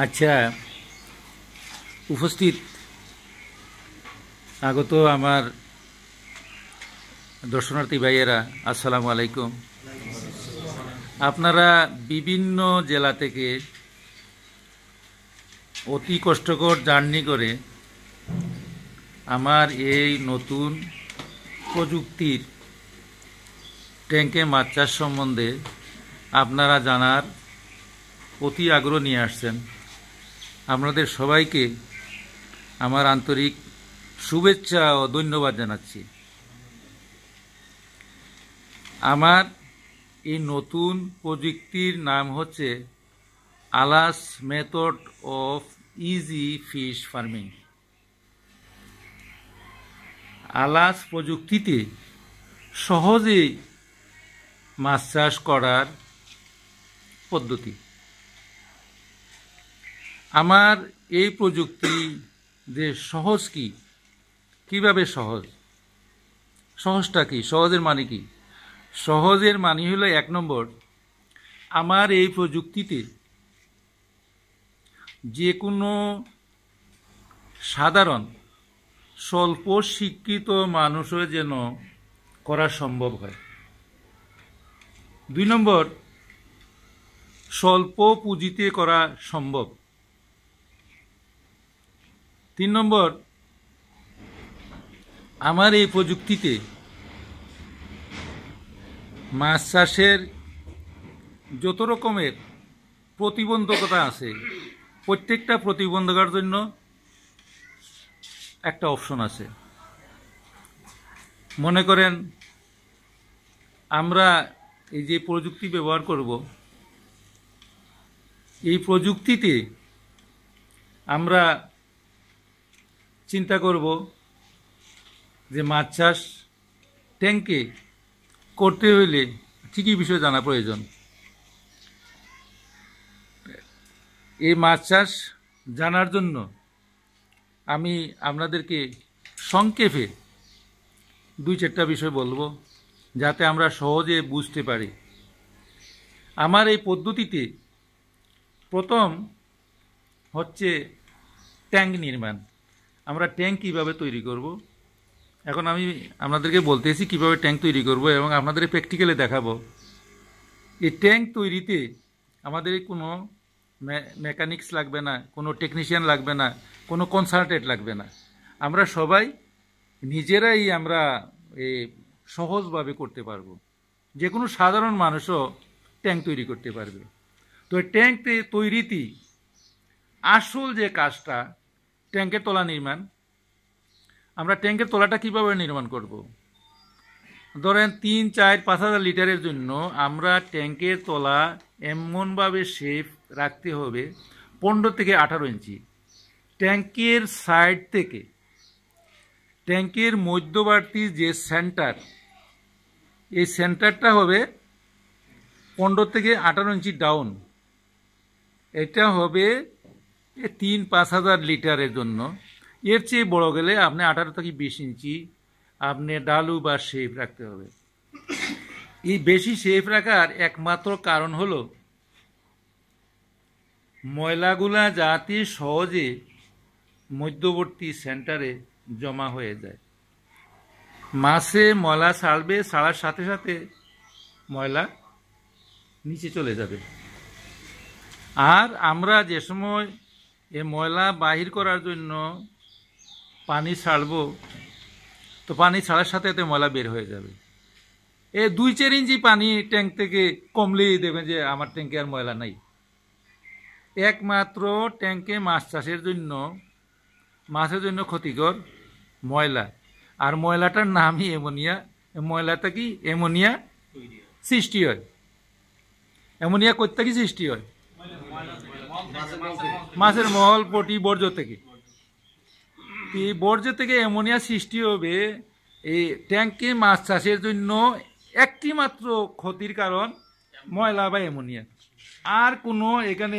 আচ্ছা উপস্থিত। আগত আমার দর্শনার্থী ভাইয়েরা, আসসালামু আলাইকুম। আপনারা বিভিন্ন জেলা থেকে অতি কষ্টকর জার্নি করে আমার এই নতুন প্রযুক্তির ট্যাঙ্কে মাছ চাষ সম্বন্ধে আপনারা জানার অতি আগ্রহ নিয়ে আসছেন। আপনাদের সবাইকে আমার আন্তরিক শুভেচ্ছা ও ধন্যবাদ জানাচ্ছি। আমার এই নতুন প্রযুক্তির নাম হচ্ছে ALAS method of easy fish farming ALAS প্রযুক্তিতে সহজে মাছ চাষ করার পদ্ধতি। আমার এই প্রযুক্তি যে সহজ কি? কীভাবে সহজ? সহজটা কি? সহজের মানে কি? সহজের মানে হলো এক নম্বর, আমার এই প্রযুক্তিতে যে কোনো সাধারণ, স্বল্প শিক্ষিত মানুষের যেন করা সম্ভব হয়। দুই নম্বর, স্বল্প পুঁজিতে করা সম্ভব। তিন নম্বর, আমার এই প্রযুক্তিতে মাছ চাষের যত রকমের প্রতিবন্ধকতা আছে, প্রত্যেকটা প্রতিবন্ধকার জন্য একটা অপশন আছে। মনে করেন, আমরা এই যে প্রযুক্তি ব্যবহার করব, এই প্রযুক্তিতে আমরা চিন্তা করব যে মাছ চাষ ট্যাঙ্কে করতে হইলে কী বিষয় জানা প্রয়োজন। এই মাছ চাষ জানার জন্য আমি আপনাদেরকে সংক্ষেপে দুই চারটা বিষয় বলব যাতে আমরা সহজে বুঝতে পারি। আমার এই পদ্ধতিতে প্রথম হচ্ছে ট্যাঙ্ক নির্মাণ। আমরা ট্যাঙ্ক কীভাবে তৈরি করব? এখন আমি আপনাদেরকে বলতেছি কীভাবে ট্যাঙ্ক তৈরি করব এবং আপনাদের প্র্যাকটিক্যালে দেখাবো। এই ট্যাঙ্ক তৈরিতে আমাদের কোনো মেকানিক্স লাগবে না, কোনো টেকনিশিয়ান লাগবে না, কোনো কনসালটেন্ট লাগবে না। আমরা সবাই নিজেরাই আমরা সহজভাবে করতে পারব। যে কোনো সাধারণ মানুষও ট্যাঙ্ক তৈরি করতে পারবে। তো ট্যাঙ্ক তৈরিতে আসল যে কাজটা ট্যাঙ্কের তলা নির্মাণ। আমরা ট্যাঙ্কের তলাটা কীভাবে নির্মাণ করব। ধরেন তিন, চার, পাঁচ হাজার লিটারের জন্য আমরা ট্যাঙ্কের তলা এমনভাবে শেপ রাখতে হবে পনেরো থেকে আঠারো ইঞ্চি। ট্যাঙ্কের সাইড থেকে, ট্যাঙ্কের মধ্যবর্তী যে সেন্টার এই সেন্টারটা হবে পনেরো থেকে আঠারো ইঞ্চি ডাউন এটা হবে তিন পাঁচ হাজার লিটারের জন্য। এর চেয়ে বড় গেলে আপনি আঠারো থেকে বিশ ইঞ্চি আপনি ডালু বা শেপ রাখতে হবে। এই বেশি শেপ রাখার একমাত্র কারণ হলো, ময়লাগুলা যাতে সহজে মধ্যবর্তী সেন্টারে জমা হয়ে যায়। মাছে ময়লা ছাড়বে, ছাড়ার সাথে সাথে ময়লা নিচে চলে যাবে। আর আমরা যে সময় এ ময়লা বাহির করার জন্য পানি ছাড়বো, তো পানি ছাড়ার সাথে সাথে ময়লা বের হয়ে যাবে। এ দুই চার ইঞ্চি পানি ট্যাঙ্ক থেকে কমলেই দেবেন যে আমার ট্যাঙ্কে আর ময়লা নাই। একমাত্র ট্যাঙ্কে মাছ চাষের জন্য, মাছের জন্য ক্ষতিকর ময়লা। আর ময়লাটার নামই অ্যামোনিয়া। ময়লাটা কি? অ্যামোনিয়া সৃষ্টি হয়। অ্যামোনিয়া করতে কি সৃষ্টি হয়? মাছের মহল পটি বর্জ্য থেকে। এই বর্জ্য থেকে অ্যামোনিয়া সৃষ্টি হবে এই ট্যাঙ্কে মাছ চাষের জন্য একটি মাত্র ক্ষতির কারণ ময়লা বা অ্যামোনিয়া। আর কোনো এখানে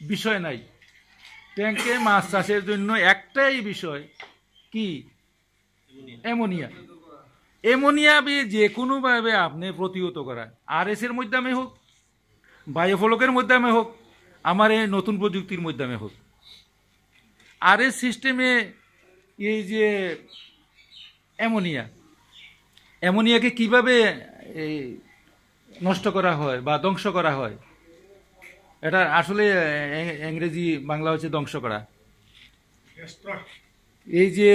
বিষয় নাই। ট্যাঙ্কে মাছ চাষের জন্য একটাই বিষয় কি? অ্যামোনিয়া। অ্যামোনিয়া যে কোনোভাবে আপনি প্রতিহত করা আর এসের মাধ্যমে হোক, বায়ুফলকের মাধ্যমে হোক আমার এই নতুন প্রযুক্তির মাধ্যমে হোক। আর এই সিস্টেমে এই যে অ্যামোনিয়া, অ্যামোনিয়াকে কীভাবে এই নষ্ট করা হয় বা ধ্বংস করা হয়, এটা আসলে ইংরেজি বাংলা হচ্ছে ধ্বংস করা। এই যে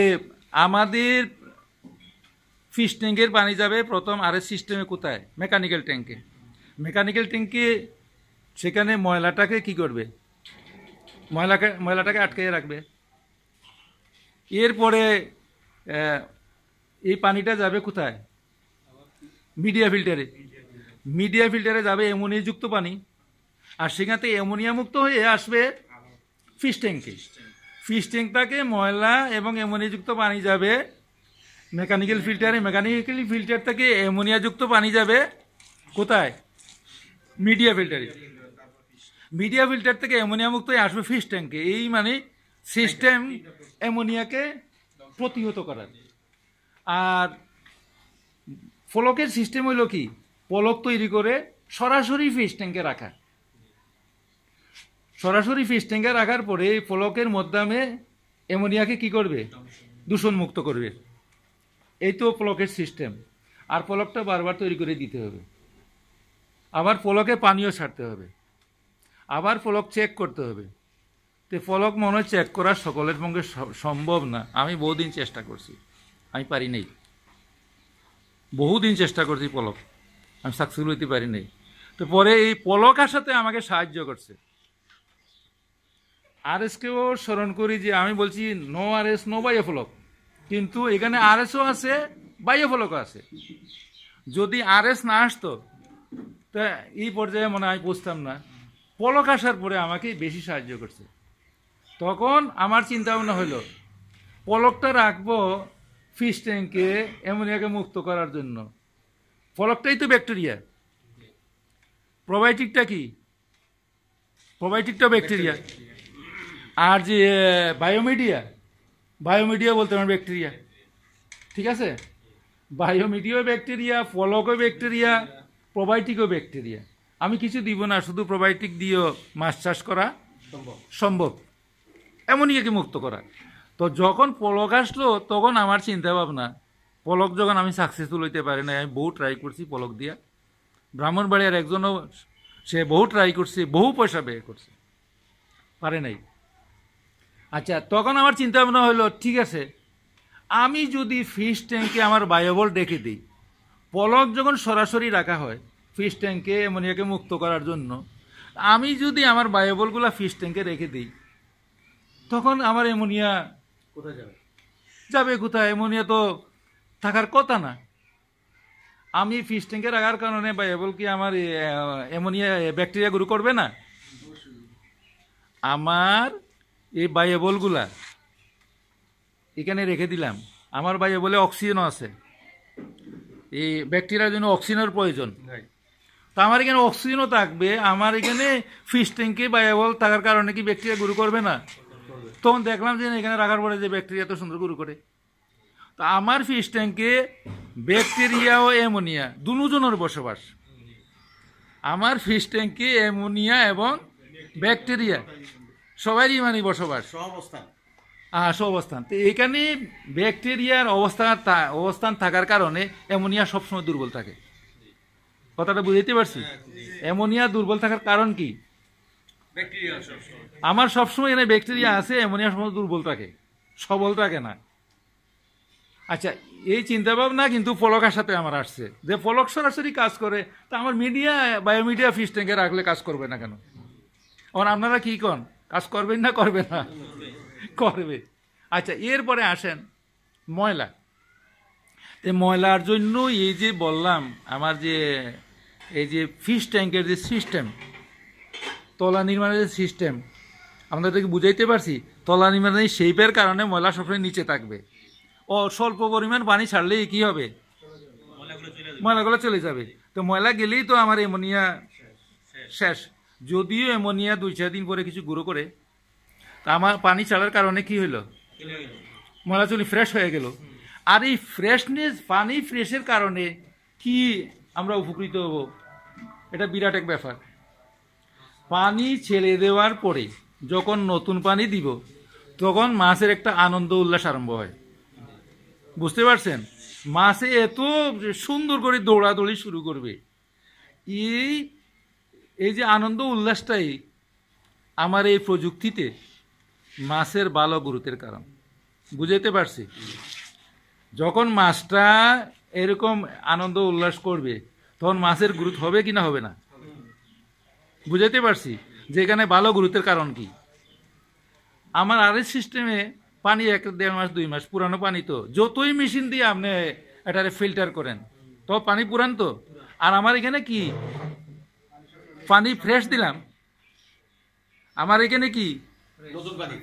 আমাদের ফিশ ট্যাঙ্কের পানি যাবে প্রথম আর সিস্টেমে কোথায়? মেকানিক্যাল ট্যাঙ্কে। মেকানিক্যাল ট্যাঙ্কে সেখানে ময়লাটাকে কি করবে? ময়লাকে, ময়লাটাকে আটকে রাখবে। এরপরে এই পানিটা যাবে কোথায়? মিডিয়া ফিল্টারে। মিডিয়া ফিল্টারে যাবে অ্যামোনিয়াযুক্ত পানি। আর সেখান থেকে অ্যামোনিয়া মুক্ত হয়ে আসবে ফিশ ট্যাঙ্কে ফিশ ট্যাঙ্কটাকে ময়লা এবং অ্যামোনিয়াযুক্ত পানি যাবে মেকানিক্যাল ফিল্টারে। মেকানিক্যাল ফিল্টার থেকে অ্যামোনিয়াযুক্ত পানি যাবে কোথায়? মিডিয়া ফিল্টারে। মিডিয়া ফিল্টার থেকে অ্যামোনিয়া মুক্ত আসবে ফিশ ট্যাঙ্কে এই মানে সিস্টেম অ্যামোনিয়াকে প্রতিহত করার। আর ফলকের সিস্টেম হইল কি? পলক তৈরি করে সরাসরি ফিশ ট্যাঙ্কে রাখা। সরাসরি ফিশ ট্যাঙ্কে রাখার পরে এই ফলকের মাধ্যমে অ্যামোনিয়াকে কি করবে? দূষণ মুক্ত করবে। এই তো ফলকের সিস্টেম আর ফলকটা বারবার তৈরি করে দিতে হবে। আবার ফলকে পানিও ছাড়তে হবে। আবার ফলক চেক করতে হবে। তো ফলক মনে চেক করা সকলের পক্ষে সম্ভব না। আমি বহুদিন চেষ্টা করছি। আমি পারি নাই। বহুদিন চেষ্টা করছি পলক আমি সাকসেসফুল হইতে পারি নাই। তো পরে এই পলক আসাতে আমাকে সাহায্য করছে। আর এসকেও স্মরণ করি যে আমি বলছি no R S no biofloc. কিন্তু এখানে আর এসও আছে বাইয় ফলকও আছে। যদি আর এস না আসতো, তা এই পর্যায়ে মনে হয় বুঝতাম না। পলক আসার পরে আমাকে বেশি সাহায্য করছে। তখন আমার চিন্তা ভাবনা হলো পলকটা রাখব ফিশ ট্যাঙ্কে অ্যামোনিয়াকে মুক্ত করার জন্য। পলকটাই তো ব্যাকটেরিয়া প্রোবায়োটিকটা কি? প্রোবায়োটিকটা ব্যাকটেরিয়া আর যে বায়োমিডিয়া বায়োমিডিয়া বলতে আমার ব্যাকটেরিয়া ঠিক আছে? বায়োমিডিয়াও ব্যাকটেরিয়া ফলকও ব্যাকটেরিয়া প্রোবায়োটিকও ব্যাকটেরিয়া আমি কিছু দিব না শুধু প্রোবায়োটিক দিয়েও মাছ চাষ করা সম্ভব। এমনই একে মুক্ত করা। তো যখন পলক আসলো তখন আমার চিন্তা ভাবনা পলক যখন আমি সাকসেসফুল হইতে পারি না আমি বহু ট্রাই করছি পলক দিয়া। ব্রাহ্মণবাড়িয়ার একজনও সে বহু ট্রাই করছে বহু পয়সা ব্যয় করছে। পারে নাই। আচ্ছা তখন আমার চিন্তা ভাবনা হলো ঠিক আছে আমি যদি ফিশ ট্যাঙ্কে আমার বায়োবল ডেকে দিই পলক যখন সরাসরি রাখা হয় ফিশ ট্যাঙ্কে অ্যামোনিয়াকে মুক্ত করার জন্য। আমি যদি আমার বায়োবলগুলো ফিশ ট্যাঙ্কে রেখে দিই তখন আমার অ্যামোনিয়া কোথায় যাবে? যাবে কোথায়? অ্যামোনিয়া তো থাকার কথা না। আমি ফিশ ট্যাঙ্কে রাখার কারণে বায়োবল কি আমার অ্যামোনিয়া ব্যাকটেরিয়া গুরু করবে না? আমার এই বায়োবলগুলা এখানে রেখে দিলাম। আমার বায়োবলে অক্সিজেনও আছে। এই ব্যাকটেরিয়ার জন্য অক্সিজেনের প্রয়োজন। তা আমার এখানে অক্সিজেনও থাকবে আমার এখানে ফিশ ট্যাঙ্কে বায়োবল থাকার কারণে কি ব্যাকটেরিয়া গুরু করবে না? তখন দেখলাম যে এখানে রাখার পরে যে ব্যাকটেরিয়া তো সুন্দর গুরু করে। তা আমার ফিশ ট্যাঙ্কে ব্যাকটেরিয়া ও অ্যামোনিয়া দুজনের বসবাস। আমার ফিশ ট্যাঙ্কে অ্যামোনিয়া এবং ব্যাকটেরিয়া সবারই মানে বসবাস। আহ, অবস্থান। তো এখানে ব্যাকটেরিয়ার অবস্থান থা- অবস্থান থাকার কারণে অ্যামোনিয়া সবসময় দুর্বল থাকে। কথাটা বুঝতে পারছি? অ্যামোনিয়া দুর্বল থাকার কারণ কি? ব্যাকটেরিয়া আমার সবসময় এখানে ব্যাকটেরিয়া আছে অ্যামোনিয়া সময় দুর্বল থাকে সবল থাকে না। আচ্ছা এই চিন্তা ভাবনা কিন্তু ফলকের সাথে আমার আসছে। যে ফলক সরাসরি কাজ করে তা আমার মিডিয়া বায়োমিডিয়া ফিশ ট্যাঙ্কে রাখলে কাজ করবে না কেন? এখন আপনারা কি কন? কাজ করবেন না করবে না? করবে। আচ্ছা এরপরে আসেন ময়লা। তো ময়লার জন্য এই যে বললাম আমার যে এই যে ফিশ ট্যাঙ্কের যে সিস্টেম তলা নির্মাণের যে সিস্টেম আমরা তাকে বুঝাইতে পারছি, তলা নির্মাণের শেপের কারণে ময়লা সবসময় নিচে থাকবে। ও স্বল্প পরিমাণ পানি ছাড়লেই কি হবে? ময়লাগুলো চলে যাবে। তো ময়লা গেলেই তো আমার এমোনিয়া শেষ। যদিও এমোনিয়া দুই চার দিন পরে কিছু গুঁড়ো করে, তা আমার পানি ছাড়ার কারণে কি হলো? ময়লা চলি ফ্রেশ হয়ে গেল। আর এই ফ্রেশনেস পানি ফ্রেশের কারণে কি আমরা উপকৃত হব। এটা বিরাট এক ব্যাপার। পানি ছেড়ে দেওয়ার পরে যখন নতুন পানি দিব, তখন মাছের একটা আনন্দ উল্লাস আরম্ভ হয়। বুঝতে পারছেন? মাছে এত সুন্দর করে দৌড়াদৌড়ি শুরু করবে। এই এই যে আনন্দ উল্লাসটাই আমার এই প্রযুক্তিতে মাছের ভালো গুরুত্বের কারণ। বুঝাইতে পারছি? যখন মাছটা এরকম আনন্দ উল্লাস করবে তখন মাছের গুরুত্ব হবে কি না হবে না? বুঝাইতে পারছি যে এখানে ভালো গুরুত্বের কারণ কি। আমার আরেক সিস্টেমে পানি এক দেড় মাস দুই মাস পুরানো পানি তো। যতই মেশিন দিয়ে আপনি এটারে ফিল্টার করেন তো পানি পুরান তো। আর আমার এখানে কি পানি ফ্রেশ দিলাম। আমার এখানে কি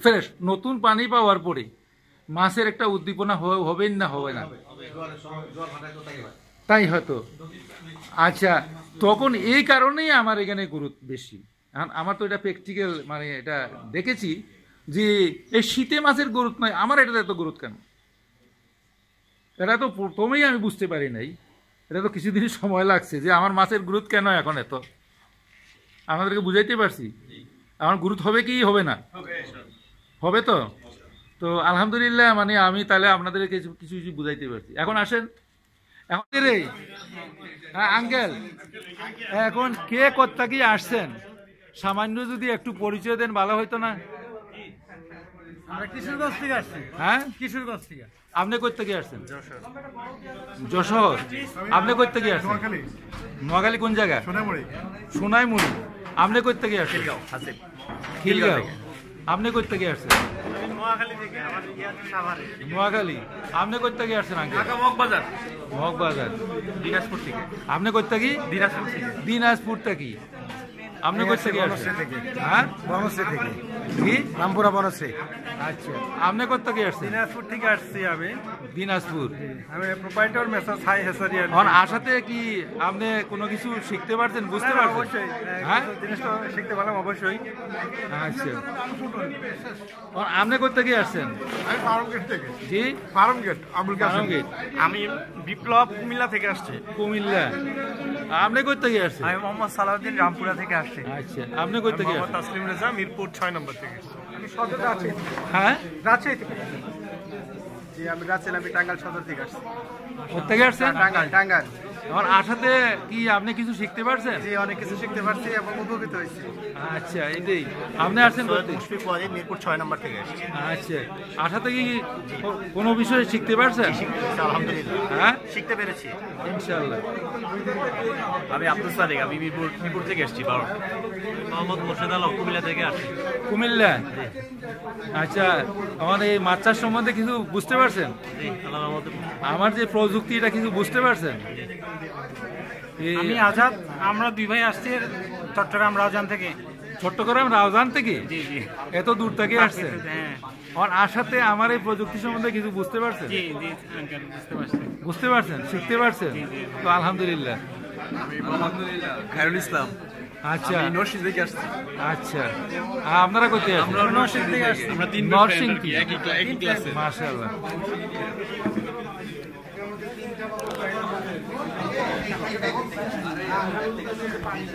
ফ্রেশ নতুন পানি পাওয়ার পরে মাছের একটা উদ্দীপনা হবে না হবে না। তাই হয়তো। আচ্ছা তখন এই কারণেই আমার এখানে গুরুত্ব বেশি। আমার তো এটা প্র্যাকটিক্যাল মানে এটা দেখেছি যে এই শীতে মাছের গুরুত্ব নয় আমার এটাতে এত গুরুত্ব কেন? এটা তো প্রথমেই আমি বুঝতে পারি নাই। এটা তো কিছুদিন সময় লাগছে যে আমার মাছের গুরুত্ব কেন এখন এত? আমাদেরকে বুঝাইতে পারছি? আমার গুরুত্ব হবে কি হবে না? হবে তো? তো আলহামদুলিল্লাহ মানে আমি তাহলে আপনাদের কিছু কিছু কিছু বুঝাইতে পারছি। এখন আসেন। এখন রে? হ্যাঁ আঙ্কেল। এখন কে কোথা কি আসছেন? সামান্য যদি একটু পরিচয় দেন ভালো হইতো না। আমরা কিশোরগঞ্জ থেকে আসছি। হ্যাঁ? কিশোরগঞ্জ থেকে। আপনি থেকে আসছেন? যশোর। আপনি থেকে আসছেন? নোয়াখালী। কোন জায়গা? সোনামুড়ি সোনাইমুড়ি। আপনি কোথা থেকে আসছেন? খিলগাঁও আপনি কোথা থেকে আসছেন নোয়াখালী আপনি কোথা থেকে আসছেন মগবাজার। মগবাজার। দিনাজপুর থেকে। আপনি কোথা থেকে দিনাজপুর থেকে। দিনাজপুর থেকে আপনি কোথা থেকে আসছেন। হ্যাঁ? বনশ্রী থেকে। কি? রামপুরা বনশ্রী। আচ্ছা। আপনি কোথা থেকে আসছেন? দিনাজপুর থেকে আসছি আমি। দিনাজপুর। আমি প্রোপাইটর মেসাজ হাই হেসারিয়ান। এখন আসাতে কি আপনি কোনো কিছু শিখতে পারছেন? বুঝতে পারছেন? অবশ্যই। হ্যাঁ জিনিসটা শিখতে পারলাম অবশ্যই। আচ্ছা। আপনি কোথা থেকে আসছেন? আমি ফার্ম গেট থেকে। জি? ফার্ম গেট গেট আমি বিপ্লব কুমিল্লা থেকে আসছি। কুমিল্লা। আপনি কই থেকে আসছেন? আমি মোহাম্মদ সালাউদ্দিন রামপুরা থেকে আসছি। আচ্ছা আপনি কই থেকে মোহাম্মদ আসছেন? তাসলিম রেজা মিরপুর ছয় নম্বর থেকে। আমি সদর আছি হ্যাঁ? রাজশাহী থেকে। জি আমি রাজশাহী আমি টাঙ্গাল সদর থেকে আসছি। কোথা থেকে আসছেন? টাঙ্গাল টাঙ্গাল এখন আসাতে কি আপনি কিছু শিখতে পারছেন? জি অনেক কিছু শিখতে পারছি এবং উপকৃত হয়েছি। আচ্ছা এটাই। আপনি আসছেন মুশফিক ওয়াজিদ মিরপুর ছয় নম্বর থেকে আচ্ছা আসাতে কি কোনো বিষয়ে শিখতে পারছেন? আলহামদুলিল্লাহ। হ্যাঁ? শিখতে পেরেছি। ইনশাল্লাহ আমি আব্দুল সাদিক আমি মিরপুর মিরপুর থেকে এসেছি বারো মোহাম্মদ মোর্শেদ আলম কুমিল্লা থেকে আসছি। কুমিল্লা? আচ্ছা আমার এই মাছ চাষ সম্বন্ধে কিছু বুঝতে পারছেন? আমার যে প্রযুক্তি এটা কিছু বুঝতে পারছেন? আমি আজাদ আমরা দুই ভাই আসছি চট্টগ্রাম রাউজান থেকে। চট্টগ্রাম রাউজান থেকে? জি জি। এত দূর থেকে আসছেন হ্যাঁ। আর আসাতে আমার এই প্রযুক্তি সম্বন্ধে কিছু বুঝতে পারছেন? জি জি আঙ্কেল বুঝতে পারছেন? শিখতে পারছেন? তো আলহামদুলিল্লাহ। খায়রুল ইসলাম। আচ্ছা। নরসিং থেকে আসছি। আচ্ছা। আপনারা কোথায় আছেন? নরসিং থেকে আসছি। আমরা তিন নরসিংদী একই একই ক্লাসে। মাশাআল্লাহ पानी